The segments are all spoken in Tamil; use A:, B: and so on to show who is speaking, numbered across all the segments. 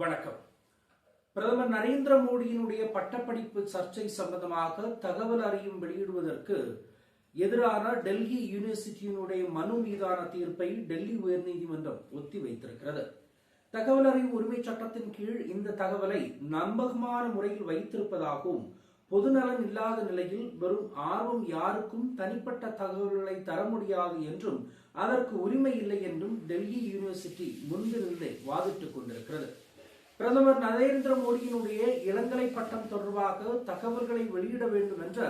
A: வணக்கம். பிரதமர் நரேந்திர மோடியினுடைய பட்டப்படிப்பு சர்ச்சை சம்பந்தமாக தகவல் அறியும் வெளியிடுவதற்கு எதிரான டெல்லி யூனிவர்சிட்டியினுடைய மனு மீதான தீர்ப்பை டெல்லி உயர்நீதிமன்றம் ஒத்திவைத்திருக்கிறது. தகவல் அறியும் உரிமை சட்டத்தின் கீழ் இந்த தகவலை நம்பகமான முறையில் வைத்திருப்பதாகவும் பொதுநலன் இல்லாத நிலையில் வெறும் ஆர்வம் யாருக்கும் தனிப்பட்ட தகவல்களை தர முடியாது என்றும் அதற்கு உரிமை இல்லை என்றும் டெல்லி யூனிவர்சிட்டி முன்பிருந்தே வாதிட்டுக் கொண்டிருக்கிறது. பிரதமர் நரேந்திர மோடியினுடைய இளங்கலை பட்டம் தொடர்பாக தகவல்களை வெளியிட வேண்டும் என்ற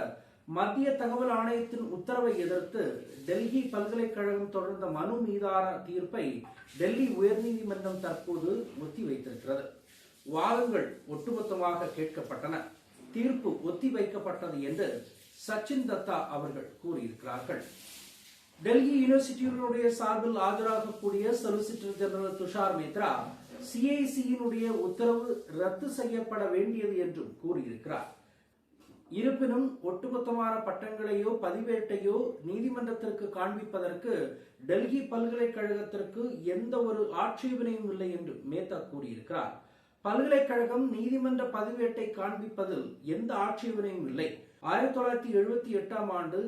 A: மத்திய தகவல் ஆணையத்தின் உத்தரவை எதிர்த்து டெல்லி பல்கலைக்கழகம் தொடர்ந்த மனு மீதான தீர்ப்பை டெல்லி உயர்நீதிமன்றம் தற்போது ஒத்திவைத்திருக்கிறது. வாதங்கள் ஒட்டுமொத்தமாக கேட்கப்பட்டன. தீர்ப்பு ஒத்திவைக்கப்பட்டது என்று சச்சின் தத்தா அவர்கள் கூறியிருக்கிறார்கள். டெல்லி யூனிவர்சிட்டியினுடைய சார்பில் ஆஜராகக்கூடிய சொலிசிட்டர் ஜெனரல் துஷார் மேத்ரா சிஐசியினுடைய உத்தரவு ரத்து செய்யப்பட வேண்டியது என்றும் கூறியிருக்கிறார். இருப்பினும் ஒட்டுமொத்தமான பட்டங்களையோ பதிவேட்டையோ நீதிமன்றத்திற்கு காண்பிப்பதற்கு டெல்லி பல்கலைக்கழகத்திற்கு எந்த ஒரு ஆட்சேபனையும் இல்லை என்று மேத்தா கூறியிருக்கிறார். பல்கலைக்கழகம் நீதிமன்ற பதிவேட்டை காண்பிப்பதில் எந்த ஆட்சேபனையும் இல்லை. ஆயிரத்தி தொள்ளாயிரத்தி எழுபத்தி எட்டாம் ஆண்டு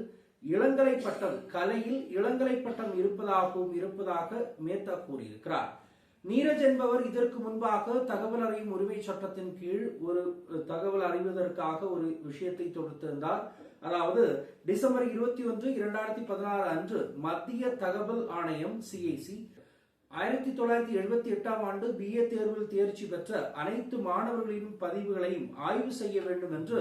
A: இளங்கலை பட்டம் கலையில் இளங்கலை பட்டம் இருப்பதாகவும் இருப்பதாக மேத்தா கூறியிருக்கிறார். நீரஜ் என்பவர் இதற்கு முன்பாக தகவல் அறியும் உரிமை சட்டத்தின் கீழ் ஒரு தகவல் அறிவதற்காக ஒரு விஷயத்தை தொடுத்திருந்தார். அதாவது டிசம்பர் இருபத்தி ஒன்று இரண்டாயிரத்தி பதினாறு அன்று மத்திய தகவல் ஆணையம் சிஐசி ஆயிரத்தி தொள்ளாயிரத்தி எழுபத்தி எட்டாம் ஆண்டு பிஏ தேர்வில் தேர்ச்சி பெற்ற அனைத்து மாணவர்களின் பதிவுகளையும் ஆய்வு செய்ய வேண்டும் என்று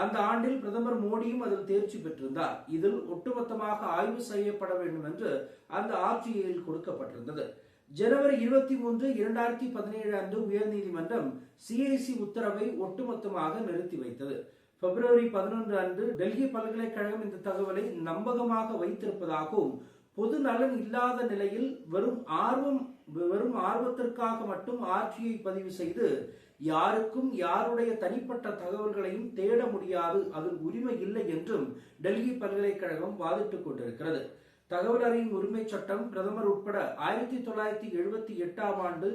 A: அந்த ஆண்டில் பிரதமர் மோடியும் அதில் தேர்ச்சி பெற்றிருந்தார். இதில் ஒட்டுமொத்தமாக ஆய்வு செய்யப்பட வேண்டும் என்று அந்த ஆட்சியில் கொடுக்கப்பட்டிருந்தது. ஜனவரி இருபத்தி மூன்று இரண்டாயிரத்தி பதினேழு அன்று உயர்நீதிமன்றம் சிஐசி உத்தரவை ஒட்டுமொத்தமாக நிறுத்தி வைத்தது. பிப்ரவரி பதினொன்று அன்று டெல்லி பல்கலைக்கழகம் இந்த தகவலை நம்பகமாக வைத்திருப்பதாகவும் பொது நலன் இல்லாத நிலையில் வெறும் ஆர்வம் வெறும் ஆர்வத்திற்காக மட்டும் ஆட்சியை பதிவு செய்து யாருக்கும் யாருடைய தனிப்பட்ட தகவல்களையும் தேட முடியாது அதில் உரிமை இல்லை என்றும் டெல்லி பல்கலைக்கழகம் வாதிட்டுக் கொண்டிருக்கிறது. தகவல் அறியும் உரிமை சட்டம் பிரதமர் உட்பட ஆயிரத்தி தொள்ளாயிரத்தி எழுபத்தி எட்டாம் ஆண்டு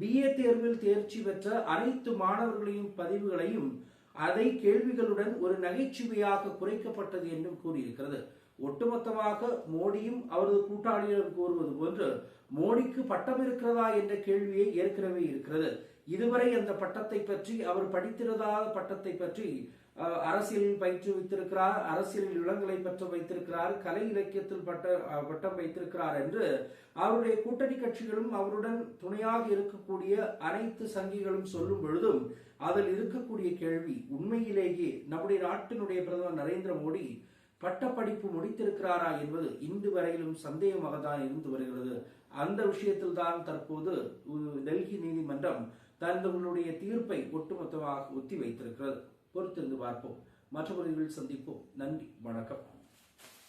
A: பிஏ தேர்வில் தேர்ச்சி பெற்ற அனைத்து மாணவர்களின் பதிவுகளையும் அதை கேள்விகளுடன் ஒரு நகைச்சுவையாக குறைக்கப்பட்டது என்றும் கூறியிருக்கிறது. ஒட்டுமொத்தமாக மோடியும் அவரது கூட்டாளிகளும் கூறுவது போன்று மோடிக்கு பட்டம் இருக்கிறதா என்ற கேள்வியை ஏற்கனவே இருக்கிறது. இதுவரை அந்த பட்டத்தை பற்றி அவர் படித்திருந்தாத பட்டத்தை பற்றி அரசியலில் பயிற்சி வைத்திருக்கிறார் அரசியலில் இளங்கலை பெற்று வைத்திருக்கிறார் கலை இலக்கியத்தில் பட்ட பட்டம் வைத்திருக்கிறார் என்று அவருடைய கூட்டணி கட்சிகளும் அவருடன் துணையாக இருக்கக்கூடிய அனைத்து சங்கிகளும் சொல்லும் பொழுதும் அதில் இருக்கக்கூடிய கேள்வி உண்மையிலேயே நம்முடைய நாட்டினுடைய பிரதமர் நரேந்திர மோடி பட்டப்படிப்பு முடித்திருக்கிறாரா என்பது இன்று வரையிலும் சந்தேகமாக தான் இருந்து வருகிறது. அந்த விஷயத்தில் தான் தற்போது டெல்லி நீதிமன்றம் தங்களுடைய தீர்ப்பை ஒட்டுமொத்தமாக ஒத்தி வைத்திருக்கிறது பொறுத்திருந்து பார்ப்போம். மற்றவர்கள் சந்திப்போம். நன்றி. வணக்கம்.